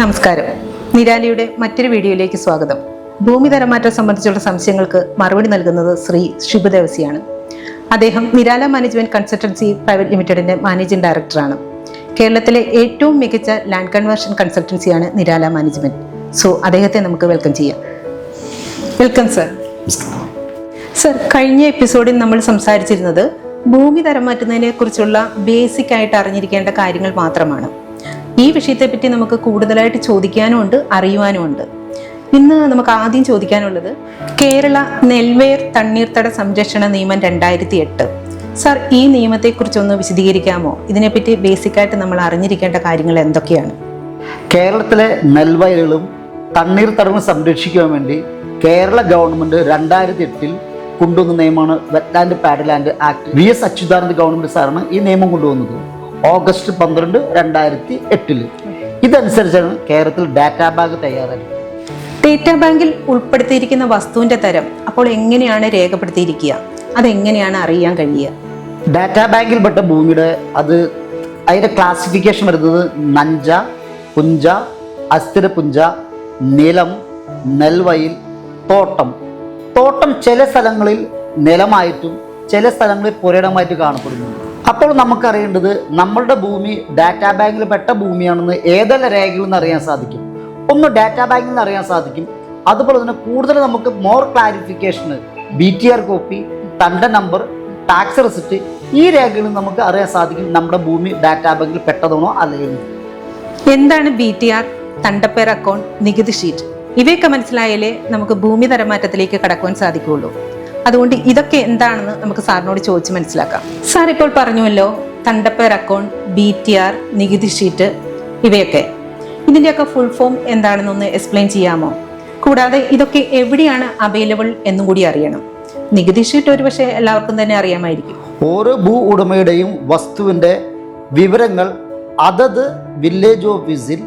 നമസ്കാരം. നിരാലിയുടെ മറ്റൊരു വീഡിയോയിലേക്ക് സ്വാഗതം. ഭൂമി തരമാറ്റം സംബന്ധിച്ചുള്ള സംശയങ്ങൾക്ക് മറുപടി നൽകുന്നത് ശ്രീ ശുഭദേവസിയാണ് അദ്ദേഹം നിരാല മാനേജ്മെന്റ് കൺസൾട്ടൻസി പ്രൈവറ്റ് ലിമിറ്റഡിന്റെ മാനേജിംഗ് ഡയറക്ടറാണ്. കേരളത്തിലെ ഏറ്റവും മികച്ച ലാൻഡ് കൺവേർഷൻ കൺസൾട്ടൻസിയാണ് നിരാല മാനേജ്മെന്റ്. സോ അദ്ദേഹത്തെ നമുക്ക് വെൽക്കം ചെയ്യാം. Welcome sir. സർ കഴിഞ്ഞ എപ്പിസോഡിൽ നമ്മൾ സംസാരിച്ചിരുന്നത് ഭൂമി തരം മാറ്റുന്നതിനെ കുറിച്ചുള്ള ബേസിക് ആയിട്ട് അറിഞ്ഞിരിക്കേണ്ട കാര്യങ്ങൾ മാത്രമാണ്. ഈ വിഷയത്തെപ്പറ്റി നമുക്ക് കൂടുതലായിട്ട് ചോദിക്കാനും ഉണ്ട് അറിയുവാനും ഉണ്ട് ഇന്ന് നമുക്ക് ആദ്യം ചോദിക്കാനുള്ളത് കേരള നെൽവേർ തണ്ണീർത്തട സംരക്ഷണ നിയമം രണ്ടായിരത്തി എട്ട് സാർ ഈ നിയമത്തെക്കുറിച്ചൊന്ന് വിശദീകരിക്കാമോ? ഇതിനെപ്പറ്റി ബേസിക് ആയിട്ട് നമ്മൾ അറിഞ്ഞിരിക്കേണ്ട കാര്യങ്ങൾ എന്തൊക്കെയാണ്? കേരളത്തിലെ നെൽവയലുകളും തണ്ണീർത്തടങ്ങളും സംരക്ഷിക്കാൻ വേണ്ടി കേരള ഗവൺമെന്റ് രണ്ടായിരത്തി എട്ടിൽ കൊണ്ടുവന്ന നിയമമാണ് wetland paddyland act V. S. Achuthananda government സാറാണ് ഈ നിയമം കൊണ്ടുവന്നത്. ഓഗസ്റ്റ് പന്ത്രണ്ട് രണ്ടായിരത്തി എട്ടിൽ. ഇതനുസരിച്ചാണ് കേരളത്തിൽ ഡാറ്റാ ബാങ്ക് തയ്യാറാക്കി ഡേറ്റാ ബാങ്കിൽ ഉൾപ്പെടുത്തിയിരിക്കുന്ന വസ്തുവിന്റെ തരം അപ്പോൾ എങ്ങനെയാണ് രേഖപ്പെടുത്തിയിരിക്കുക? അതെങ്ങനെയാണ് അറിയാൻ കഴിയുക? ഡാറ്റാ ബാങ്കിൽപ്പെട്ട ഭൂമിയുടെ അത് അതിന്റെ ക്ലാസിഫിക്കേഷൻ വരുന്നത് നഞ്ച പുഞ്ച അസ്ഥിര പുഞ്ച നിലം നെൽവയിൽ തോട്ടം. തോട്ടം ചില സ്ഥലങ്ങളിൽ നിലമായിട്ടും ചില സ്ഥലങ്ങളിൽ പുരയിടമായിട്ട് കാണപ്പെടുന്നു അപ്പോൾ നമുക്കറിയേണ്ടത് നമ്മളുടെ ഭൂമി ഡാറ്റാ ബാങ്കിൽ പെട്ട ഭൂമിയാണെന്ന് ഏതെല്ലാം രേഖകളിൽ നിന്ന് അറിയാൻ സാധിക്കും. ഒന്ന് ഡാറ്റാ ബാങ്കിൽ നിന്ന് അറിയാൻ സാധിക്കും. അതുപോലെ തന്നെ കൂടുതൽ നമുക്ക് മോർ ക്ലാരിഫിക്കേഷന് ബി ടി ആർ കോപ്പി തണ്ട നമ്പർ ടാക്സ് റെസിപ്റ്റ് ഈ രേഖകളിൽ നമുക്ക് അറിയാൻ സാധിക്കും നമ്മുടെ ഭൂമി ഡാറ്റാ ബാങ്കിൽ പെട്ടതാണോ അല്ലെങ്കിൽ എന്താണ് ബി ടി ആർ തണ്ടപ്പേർ അക്കൗണ്ട് നികുതി ഷീറ്റ് ഇവയൊക്കെ മനസ്സിലായാലേ നമുക്ക് ഭൂമി തരമാറ്റത്തിലേക്ക് കടക്കുവാൻ സാധിക്കുകയുള്ളൂ. അതുകൊണ്ട് ഇതൊക്കെ എന്താണെന്ന് നമുക്ക് സാറിനോട് ചോദിച്ച് മനസ്സിലാക്കാം. സാർ ഇപ്പോൾ പറഞ്ഞുവല്ലോ തണ്ടപ്പേർ അക്കൗണ്ട് ബി ടി ആർ നികുതി ഷീറ്റ് ഇവയൊക്കെ. ഇതിന്റെയൊക്കെ ഫുൾ ഫോം എന്താണെന്നൊന്ന് എക്സ്പ്ലെയിൻ ചെയ്യാമോ? കൂടാതെ ഇതൊക്കെ എവിടെയാണ് അവൈലബിൾ എന്നും കൂടി അറിയണം. നികുതി ഷീറ്റ് ഒരുപക്ഷെ എല്ലാവർക്കും തന്നെ അറിയാമായിരിക്കും. ഓരോ ഭൂ ഉടമയുടെയും വസ്തുവിന്റെ വിവരങ്ങൾ അതത് വില്ലേജ് ഓഫീസിൽ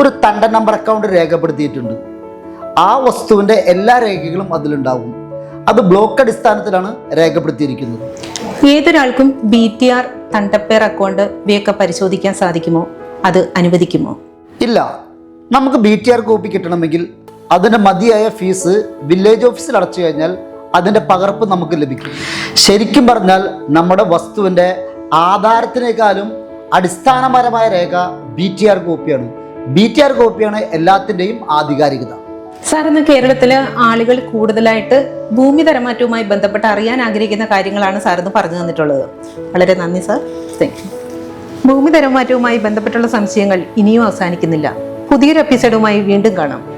ഒരു തണ്ട നമ്പർ അക്കൗണ്ട് രേഖപ്പെടുത്തിയിട്ടുണ്ട്. ആ വസ്തുവിന്റെ എല്ലാ രേഖകളും അതിലുണ്ടാവും. അത് ബ്ലോക്ക് അടിസ്ഥാനത്തിലാണ് രേഖപ്പെടുത്തിയിരിക്കുന്നത്. ഏതൊരാൾക്കും ബി ടി ആർ തണ്ടപ്പേർ അക്കൗണ്ട് ഇവയൊക്കെ പരിശോധിക്കാൻ സാധിക്കുമോ? അത് അനുവദിക്കുമോ? ഇല്ല. നമുക്ക് ബി ടി ആർ കോപ്പി കിട്ടണമെങ്കിൽ അതിന്റെ മതിയായ ഫീസ് വില്ലേജ് ഓഫീസിൽ അടച്ചു കഴിഞ്ഞാൽ അതിന്റെ പകർപ്പ് നമുക്ക് ലഭിക്കും. ശരിക്കും പറഞ്ഞാൽ നമ്മുടെ വസ്തുവിന്റെ ആധാരത്തിനേക്കാളും അടിസ്ഥാനപരമായ രേഖ ബി ടി ആർ കോപ്പിയാണ് ബി ടി ആർ കോപ്പിയാണ് എല്ലാത്തിന്റെയും ആധികാരികത. സാർ ഇന്ന് കേരളത്തിൽ ആളുകൾ കൂടുതലായിട്ട് ഭൂമി തരമാറ്റവുമായി ബന്ധപ്പെട്ട് അറിയാൻ ആഗ്രഹിക്കുന്ന കാര്യങ്ങളാണ് സാർ ഇന്ന് പറഞ്ഞു തന്നിട്ടുള്ളത്. വളരെ നന്ദി സാർ. താങ്ക് യു ഭൂമി തരമാറ്റവുമായി ബന്ധപ്പെട്ടുള്ള സംശയങ്ങൾ ഇനിയും അവസാനിക്കുന്നില്ല. പുതിയൊരു എപ്പിസോഡുമായി വീണ്ടും കാണാം.